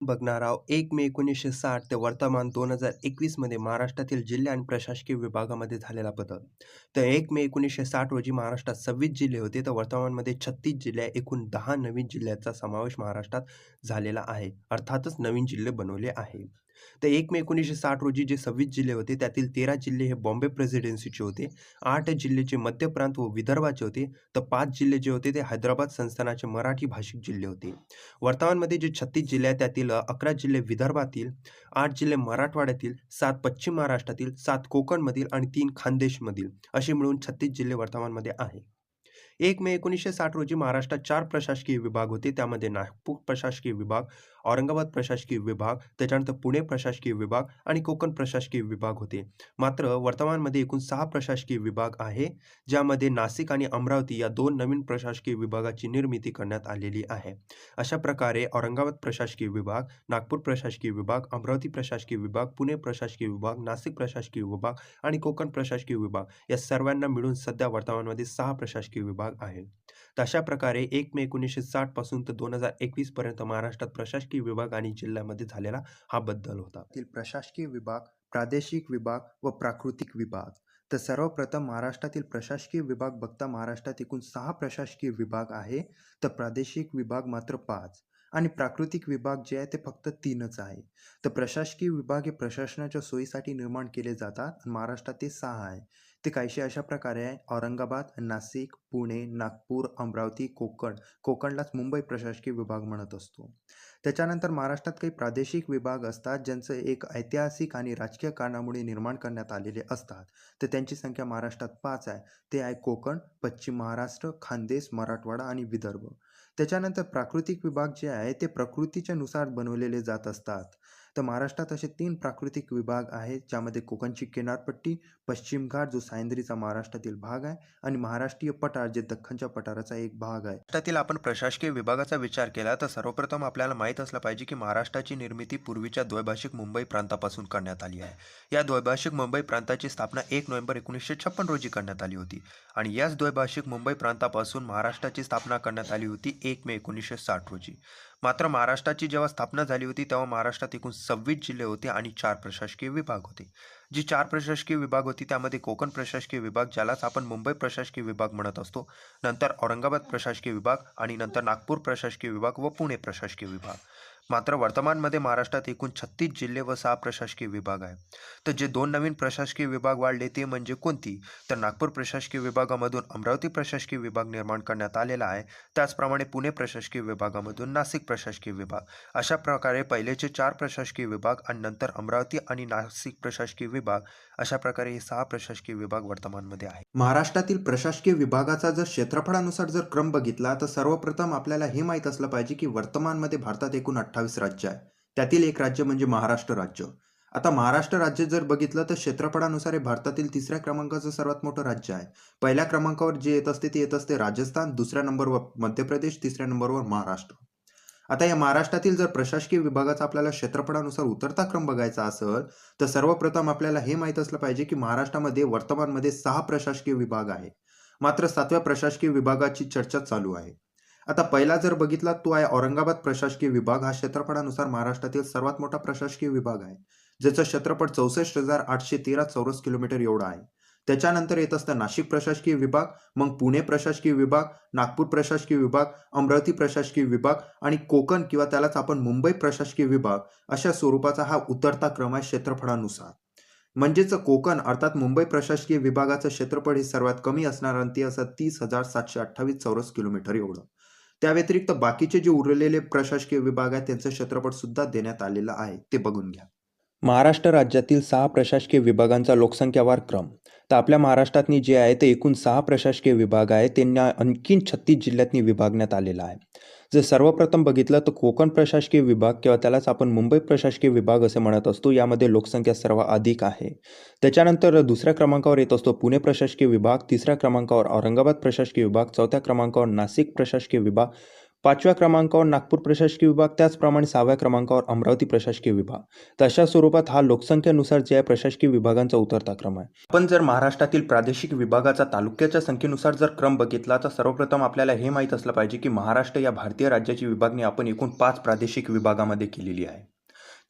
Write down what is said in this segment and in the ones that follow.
बघणार आहोत एक मे 1960 ते वर्तमान 2021मध्ये महाराष्ट्रातील जिल्हे आणि प्रशासकीय विभागामध्ये झालेला बदल. तर एक मे 1960 रोजी महाराष्ट्रात 26 जिल्हे होते, तर वर्तमानमध्ये 36 जिल्हे एकूण दहा नवीन जिल्ह्याचा समावेश महाराष्ट्रात झालेला आहे. अर्थातच नवीन जिल्हे बनवले आहे. तर एक मे 1960 रोजी जे 26 जिल्हे होते, त्यातील 13 जिल्हे हे बॉम्बे प्रेसिडेन्सीचे होते. आठ जिल्हे जे मध्य प्रांत व विदर्भाचे होते, तर पाच जिल्हे जे होते ते हैदराबाद संस्थानाचे मराठी भाषिक जिल्हे होते. वर्तमानमध्ये जे 36 जिल्हे आहेत त्यातील अकरा जिल्हे विदर्भातील, आठ जिल्हे मराठवाड्यातील, सात पश्चिम महाराष्ट्रातील, सात कोकणमधील आणि तीन खानदेशमधील असे मिळून 36 जिल्हे वर्तमानमध्ये आहे. एक मे 1960 रोजी महाराष्ट्रात चार प्रशासकीय विभाग होते. त्यामध्ये नागपूर प्रशासकीय विभाग, औरंगाबाद प्रशासकीय विभाग, त्याच्यानंतर पुणे प्रशासकीय विभाग आणि कोकण प्रशासकीय विभाग होते. मात्र वर्तमानमध्ये एकूण सहा प्रशासकीय विभाग आहे, ज्यामध्ये नाशिक आणि अमरावती या दोन नवीन प्रशासकीय विभागाची निर्मिती करण्यात आलेली आहे. अशा प्रकारे औरंगाबाद प्रशासकीय विभाग, नागपूर प्रशासकीय विभाग, अमरावती प्रशासकीय विभाग, पुणे प्रशासकीय विभाग, नाशिक प्रशासकीय विभाग आणि कोकण प्रशासकीय विभाग या सर्वांना मिळून सध्या वर्तमानमध्ये सहा प्रशासकीय विभाग आहेत. तशा प्रकारे एक मे 1960 पासून तर 2021 पर्यंत महाराष्ट्रात प्रशासकीय विभाग आणि जिल्ह्यामध्ये झालेला हा बदल होता. तील प्रशासकीय विभाग, प्रादेशिक विभाग व प्राकृतिक विभाग. तर सर्वप्रथम महाराष्ट्रातील प्रशासकीय विभाग बघता महाराष्ट्रात एकूण सहा प्रशासकीय विभाग आहे, तर प्रादेशिक विभाग मात्र पाच आणि प्राकृतिक विभाग जे आहे ते फक्त तीनच आहे. तर प्रशासकीय विभाग हे प्रशासनाच्या सोयीसाठी निर्माण केले जातात आणि महाराष्ट्रात ते सहा आहे. ते काहीशी अशा प्रकारे आहे औरंगाबाद, नाशिक, पुणे, नागपूर, अमरावती, कोकण. कोकणलाच मुंबई प्रशासकीय विभाग म्हणत असतो. त्याच्यानंतर महाराष्ट्रात काही प्रादेशिक विभाग असतात, ज्यांचं एक ऐतिहासिक आणि राजकीय कारणामुळे निर्माण करण्यात आलेले असतात. तर त्यांची संख्या महाराष्ट्रात पाच आहे. ते आहे कोकण, पश्चिम महाराष्ट्र, खानदेश, मराठवाडा आणि विदर्भ. त्याच्यानंतर प्राकृतिक विभाग जे आहे ते प्रकृतीच्या नुसार बनवलेले जात असतात. तर महाराष्ट्रात असे तीन प्राकृतिक विभाग आहेत, ज्यामध्ये कोकणची किनारपट्टी, पश्चिम घाट जो सायंद्रीचा महाराष्ट्रातील भाग आहे आणि महाराष्ट्रीय पठार जे दख्खनच्या पठाराचा एक भाग आहे. त्यातील आपण प्रशासकीय विभागाचा विचार केला तर सर्वप्रथम आपल्याला माहीत असलं पाहिजे की महाराष्ट्राची निर्मिती पूर्वीच्या द्वैभाषिक मुंबई प्रांतापासून करण्यात आली आहे. या द्वैभाषिक मुंबई प्रांताची स्थापना एक नोव्हेंबर 1956 रोजी करण्यात आली होती आणि याच द्वैभाषिक मुंबई प्रांतापासून महाराष्ट्राची स्थापना करण्यात आली होती एक मे 1960 रोजी. मात्र महाराष्ट्राची जेव्हा स्थापना झाली होती तेव्हा महाराष्ट्रात एकूण 26 जिल्हे होते आणि चार प्रशासकीय विभाग होते. जी चार प्रशासकीय विभाग होती त्यामध्ये कोकण प्रशासकीय विभाग ज्यालाच आपण मुंबई प्रशासकीय विभाग म्हणत असतो. नंतर औरंगाबाद प्रशासकीय विभाग आणि नंतर नागपूर प्रशासकीय विभाग व पुणे प्रशासकीय विभाग. मात्र वर्तमानमध्ये महाराष्ट्रात एकूण 36 जिल्हे व सहा प्रशासकीय विभाग आहे. तर जे दोन नवीन प्रशासकीय विभाग वाढले ते म्हणजे कोणती? तर नागपूर प्रशासकीय विभागामधून अमरावती प्रशासकीय विभाग निर्माण करण्यात आलेला आहे. त्याचप्रमाणे पुणे प्रशासकीय विभागामधून नाशिक प्रशासकीय विभाग. अशा प्रकारे पहिलेचे चार प्रशासकीय विभाग आणि नंतर अमरावती आणि नाशिक प्रशासकीय विभाग अशा प्रकारे हे सहा प्रशासकीय विभाग वर्तमानमध्ये आहे महाराष्ट्रातील प्रशासकीय विभागाचा जर क्षेत्रफळानुसार जर क्रम बघितला तर सर्वप्रथम आपल्याला हे माहीत असलं पाहिजे की वर्तमानमध्ये भारतात एकूण 28 राज्य आहे. त्यातील एक राज्य म्हणजे महाराष्ट्र राज्य. आता महाराष्ट्र राज्य जर बघितलं तर क्षेत्रफळानुसार हे भारतातील तिसऱ्या क्रमांकाचं सर्वात मोठं राज्य आहे. पहिल्या क्रमांकावर जे येत असते ते येत असते राजस्थान, दुसऱ्या नंबरवर मध्य प्रदेश, तिसऱ्या नंबरवर महाराष्ट्र. आता या महाराष्ट्रातील जर प्रशासकीय विभागाचा आपल्याला क्षेत्रफळानुसार उतरता क्रम बघायचा असेल तर सर्वप्रथम आपल्याला हे माहीत असलं पाहिजे की महाराष्ट्रामध्ये वर्तमानमध्ये सहा प्रशासकीय विभाग आहे. मात्र सातव्या प्रशासकीय विभागाची चर्चा चालू आहे. आता पहिला जर बघितला तो आहे औरंगाबाद प्रशासकीय विभाग हा क्षेत्रफळानुसार महाराष्ट्रातील सर्वात मोठा प्रशासकीय विभाग आहे. ज्याचं क्षेत्रफळ 64,813 चौरस किलोमीटर एवढं आहे. त्याच्यानंतर येत असतं नाशिक प्रशासकीय विभाग, मग पुणे प्रशासकीय विभाग, नागपूर प्रशासकीय विभाग, अमरावती प्रशासकीय विभाग आणि कोकण किंवा त्यालाच आपण मुंबई प्रशासकीय विभाग अशा स्वरूपाचा हा उतरता क्रम आहे क्षेत्रफळानुसार. म्हणजेच कोकण अर्थात मुंबई प्रशासकीय विभागाचं क्षेत्रफळ हे सर्वात कमी असणार आणि ते असं 30,728 चौरस किलोमीटर एवढं. त्या व्यतिरिक्त बाकीचे जे उरलेले प्रशासकीय विभाग आहेत त्यांचं क्षेत्रफळ सुद्धा देण्यात आलेलं आहे. ते बघून घ्या. महाराष्ट्र राज्यातील सहा प्रशासकीय विभागांचा लोकसंख्यावार क्रम. तर आपल्या महाराष्ट्रातनी जे आहे ते एकूण सहा प्रशासकीय विभाग आहे त्यांना आणखीन 36 जिल्ह्यातनी विभागण्यात आलेला आहे. जर सर्वप्रथम बघितलं तर कोकण प्रशासकीय विभाग किंवा त्यालाच आपण मुंबई प्रशासकीय विभाग असे म्हणत असतो. यामध्ये लोकसंख्या सर्वात अधिक आहे. त्याच्यानंतर दुसऱ्या क्रमांकावर येत असतो पुणे प्रशासकीय विभाग, तिसऱ्या क्रमांकावर औरंगाबाद प्रशासकीय विभाग, चौथ्या क्रमांकावर नाशिक प्रशासकीय विभाग, पाचव्या क्रमांकावर नागपूर प्रशासकीय विभाग त्याचप्रमाणे सहाव्या क्रमांकावर अमरावती प्रशासकीय विभाग. तशा स्वरूपात हा लोकसंख्येनुसार जे आहे प्रशासकीय विभागांचा उतरता क्रम आहे. आपण जर महाराष्ट्रातील प्रादेशिक विभागाचा तालुक्याच्या संख्येनुसार जर क्रम बघितला तर सर्वप्रथम आपल्याला हे माहीत असलं पाहिजे की महाराष्ट्र या भारतीय राज्याची विभागणी आपण एकूण पाच प्रादेशिक विभागामध्ये केलेली आहे.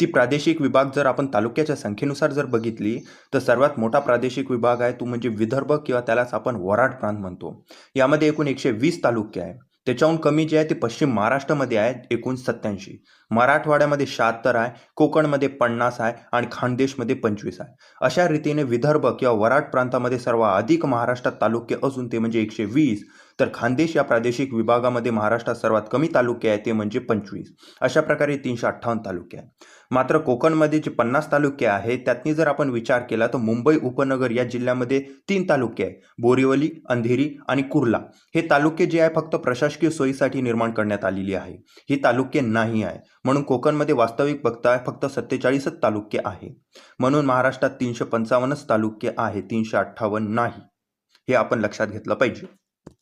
ती प्रादेशिक विभाग जर आपण तालुक्याच्या संख्येनुसार जर बघितली तर सर्वात मोठा प्रादेशिक विभाग आहे तो म्हणजे विदर्भ किंवा त्यालाच आपण वराड प्रांत म्हणतो. यामध्ये एकूण एकशे वीस तालुके आहे त्याच्याहून कमी जे आहे ते पश्चिम महाराष्ट्रामध्ये आहे एकूण सत्याऐंशी मराठवाड्यामध्ये शहात्तर आहे कोकणमध्ये पन्नास आहे आणि खानदेशमध्ये पंचवीस आहे. अशा रीतीने विदर्भ किंवा वराड प्रांतामध्ये सर्वात अधिक महाराष्ट्रात तालुके असून ते म्हणजे एकशे वीस. तर खानदेश या प्रादेशिक विभागामध्ये महाराष्ट्रात सर्वात कमी तालुके आहे ते म्हणजे पंचवीस. अशा प्रकारे तीनशे अठ्ठावन्न तालुके आहे मात्र कोकणमध्ये जे पन्नास तालुके आहेत त्यातनी जर आपण विचार केला तर मुंबई उपनगर या जिल्ह्यामध्ये तीन तालुके आहे बोरिवली अंधेरी आणि कुर्ला. हे तालुके जे आहे फक्त प्रशासकीय सोयीसाठी निर्माण करण्यात आलेली आहे. ही तालुके नाही आहे. म्हणून कोकणमध्ये वास्तविक बघता फक्त सत्तेचाळीसच तालुके आहे. म्हणून महाराष्ट्रात तीनशे पंचावन्नच तालुके आहे तीनशे अठ्ठावन्न नाही. हे आपण लक्षात घेतलं पाहिजे.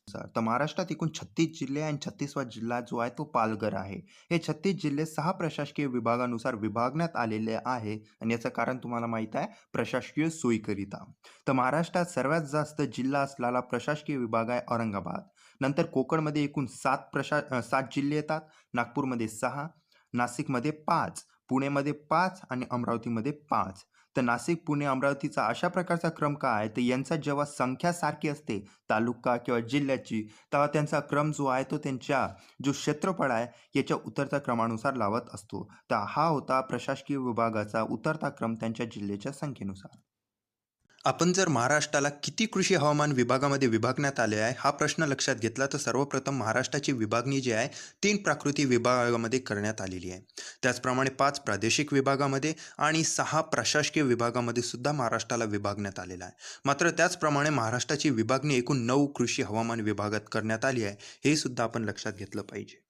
तर महाराष्ट्रात एकूण छत्तीस जिल्हे आणि छत्तीसवा जिल्हा जो आहे तो पालघर आहे. हे छत्तीस जिल्हे सहा प्रशासकीय विभागानुसार विभागण्यात आलेले आहे आणि याचं कारण तुम्हाला माहीत आहे प्रशासकीय सोयीकरिता. तर महाराष्ट्रात सर्वात जास्त जिल्हा असलेला प्रशासकीय विभाग आहे औरंगाबाद. नंतर कोकणमध्ये एकूण सात प्रशा सात जिल्हे येतात. नागपूरमध्ये सहा नाशिकमध्ये पाच पुणेमध्ये पाच आणि अमरावतीमध्ये पाच. तर नाशिक पुणे अमरावतीचा अशा प्रकारचा क्रम का आहे? तर यांचा जेव्हा संख्या सारखी असते तालुका किंवा जिल्ह्याची तेव्हा त्यांचा क्रम जो आहे तो त्यांच्या जो क्षेत्रफळ आहे याच्या उतरत्या क्रमानुसार लावत असतो. तर हा होता प्रशासकीय विभागाचा उतरता क्रम त्यांच्या जिल्ह्याच्या संख्येनुसार. आपण जर महाराष्ट्राला किती कृषी हवामान विभागामध्ये विभागण्यात आले आहे हा प्रश्न लक्षात घेतला तर सर्वप्रथम महाराष्ट्राची विभागणी जी आहे तीन प्राकृती विभागामध्ये करण्यात आलेली आहे. त्याचप्रमाणे पाच प्रादेशिक विभागामध्ये आणि सहा प्रशासकीय विभागामध्ये सुद्धा महाराष्ट्राला विभागण्यात आलेला आहे. मात्र त्याचप्रमाणे महाराष्ट्राची विभागणी एकूण नऊ कृषी हवामान विभागात करण्यात आली आहे हे सुद्धा आपण लक्षात घेतलं पाहिजे.